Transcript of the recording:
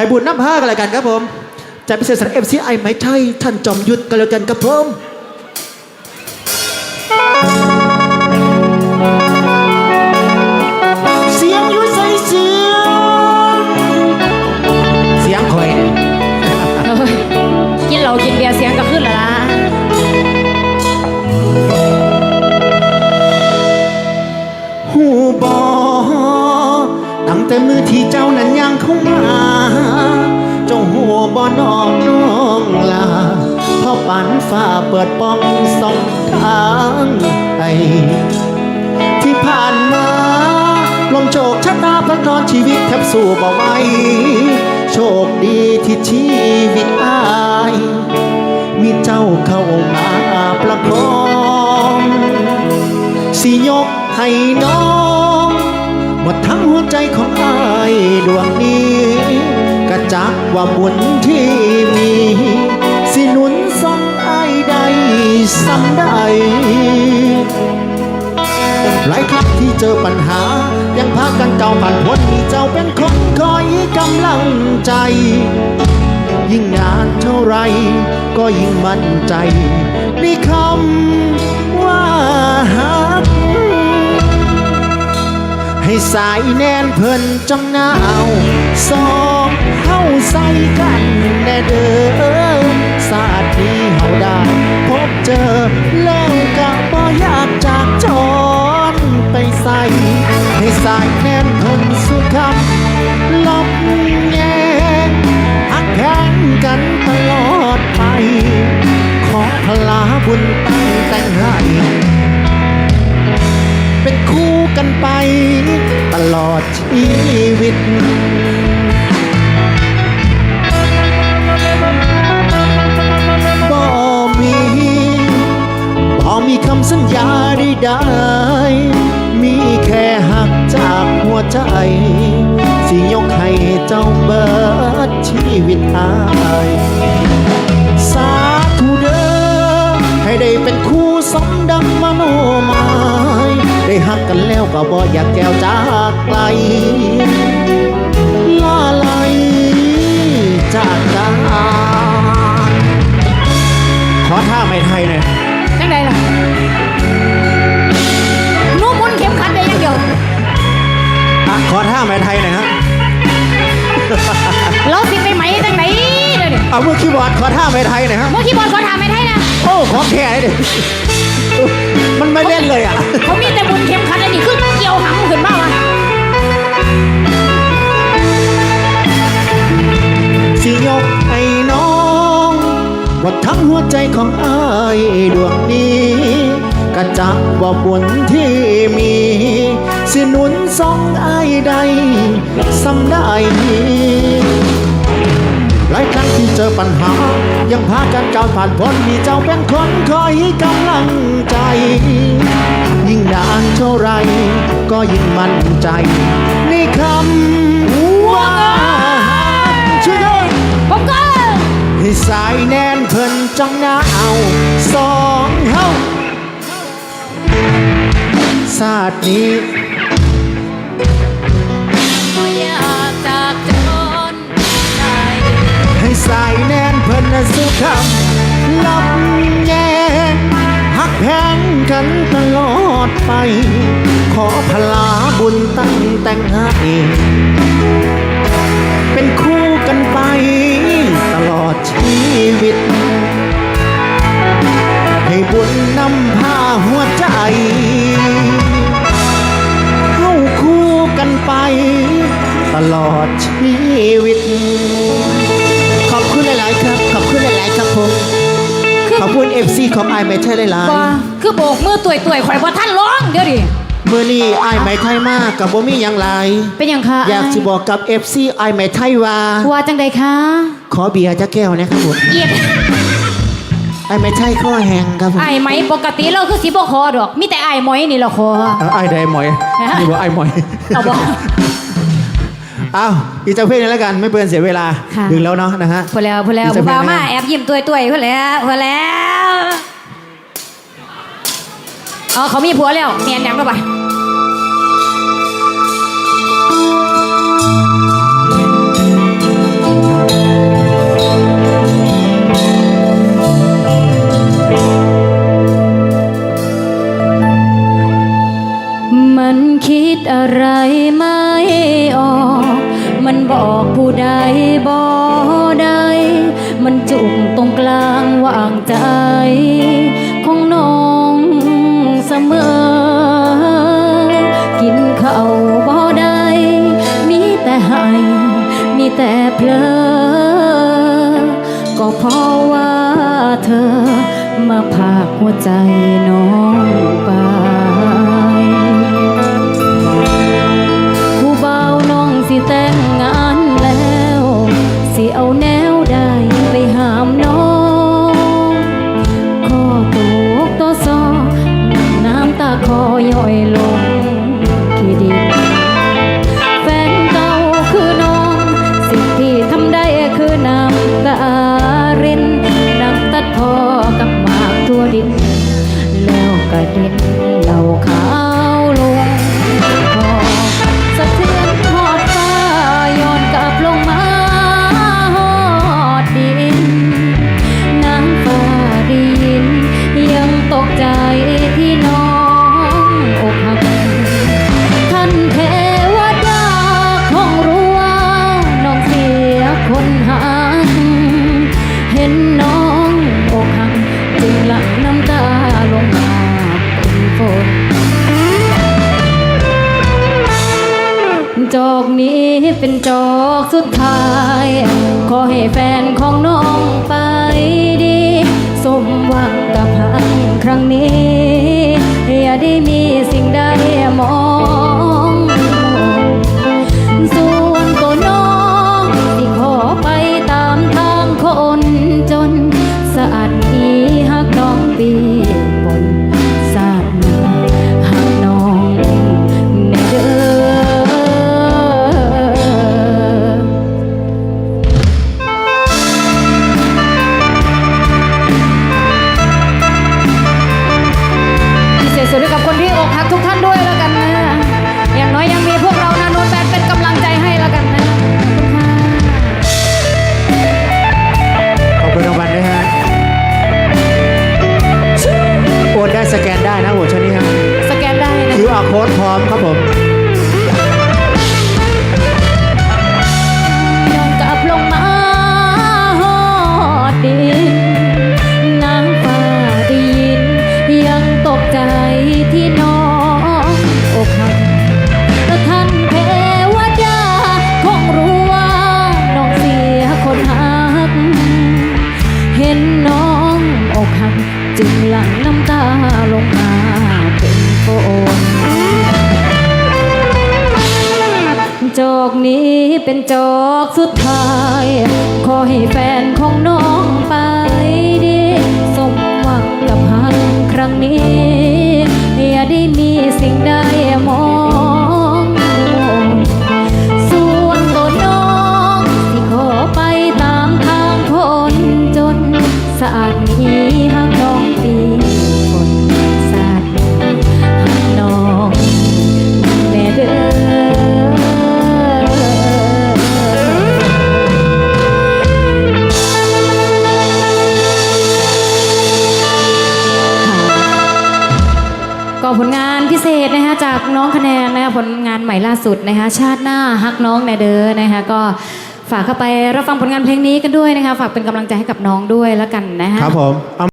ให้บุญน้ำผ้ากันแล้วกันครับผมจะพิเศษสำหรับเอฟซีไอไหมไทยท่านจอมยุทธกันแล้วกันครับผมานฟ้าเปิดป้องสองทางไปที่ผ่านมาลมโชคชะตาพระนอนชีวิตแทบสู้บ่ไหวโชคดีที่ชีวิตอาย มีเจ้าเข้ามาประคองสิยกให้น้องหมดทั้งหัวใจของอายดวงนี้ กระจักว่าบุญที่มี ซ้ำใดหลายครั้งที่เจอปัญหา ยังพากันเจ้าผ่านพ้นมีเจ้าเป็นคนคอยกำลังใจ ยิ่งนานเท่าไร ก็ยิ่งมั่นใจในคำว่าฮักให้สายแน่นเพิ่นจังหนาวสองเฮาใส่กันแน่เด้อสาดนี้เฮาได้ จอแล้วก็บ่อยากจากจรไปใส่ให้สายแน่นเพิ่นสุดคำลบแยงหักแข่งกันตลอดไป ขอพลาบุญตั้งแต่งให้เป็นคู่กันไป ตลอดชีวิต สาธุเด้อให้ได้เป็นคู่สมดังมโนหมายได้หักกันแล้วก็บ่อยากแก้วจากไกลลาไหลจากกันขอท่าไม่ไทยหน่อยจังไดล่ะหนูหมุนเข็มขัดได้อยังเดียวอะขอท่าไม่ไทยหน่อยฮะเราสิ เดี๋ยวนี้เอามือคีย์บอร์ดขอท่าไม่ไทยหน่อยฮะเมื่อกี้บอลขอถามไม่ได้นะโอ้ขอแค่นี้ดิมันไม่เล่นเลยอะ เขามีแต่บุญเข็มขัดอันนี้คือเกี่ยวหำขึ้นมาวะสิยกให้น้องว่าทั้งหัวใจของอายดวงนี้ กระจักว่าบุญที่มี สิหนุนสองอายใดสำได้ หลายครั้งที่เจอปัญหา ยังพากันก้าวผ่านพ้นมีเจ้าเป็นคนคอยกำลังใจ ยิ่งนานเท่าไร ก็ยิ่งมั่นใจ ในคำว่าช่วยด้วยผมก็ให้สายแน่นเพิ่นจังหน้าเอาสองเฮาศาสตร์นี้ กันตลอดไป ขอพลาบุญตั้งแต่งให้ ขอบคุณ FC ของไอไม่ใช่หลายบ่คือโบกมือต่วยต่วยๆข่อยบ่ท่านร้องเดี๋ยวดิๆเมื่อนี้ไอไม่ไทยมากกับบ่มีอย่างไรเป็นหยังคะอยากสิบอกกับ FC ไอไม่ไทยว่า ว่าจังใดคะขอเบียร์จะแก้วนะครับผมเอียดไอไม่ใช่ข้อแหงครับผมไอ้ไหมปกติเราคือสิบ่คอดอก มีแต่ไอ้หมอยนี่ละคอเอาไอได้หมอยฮะ นี่บอกไอหมอยเอาบ่อ้าวอีกเจ้าเพลงนี้แล้วกันไม่เปินเสียเวลาค่ะถึงแล้วเนาะนะฮะพอแล้วพอแล้วอีกสักผู้บ่าวเพลงนะมาแอบยิ้มต่วยต่วยๆพอแล้วพอแล้ว อ๋อเขามีผัวแล้วเมียนยังก็ไป เพลอก็เพราะว่าเธอมาพากหัวใจน้อง แล้วก็ดินเหล่าขาวลงพอสะเทือนทอดฟ้าย้อนกลับลงมาหอดดินน้ำฟ้าดิน ยังตกใจที่น้องอกหักท่านเทวดาคงรู้ว่าน้องเสียคนหาเห็น เป็นจอกสุดท้าย ขอให้แฟนของน้องไปดี สมหวังกับหันครั้งนี้ อย่าได้มี ครับผมย้อนกลับลงมาหอด อกสุดท้าย ขอให้แฟนของน้องไปดีสมหวังกับหักครั้งนี้ อย่าได้มีสิ่งใดมองส่วนตัวน้องที่ขอไปตามทางคนจนสะอาดนี้หัง ผลงานพิเศษนะคะจากน้องคะแนนนะคะผลงานใหม่ล่าสุดนะคะชาติหน้าฮักน้องแนเดอร์นะคะก็ฝากเข้าไปรับฟังผลงานเพลงนี้กันด้วยนะคะ ฝากเป็นกำลังใจให้กับน้องด้วยแล้วกันนะคะ ครับผม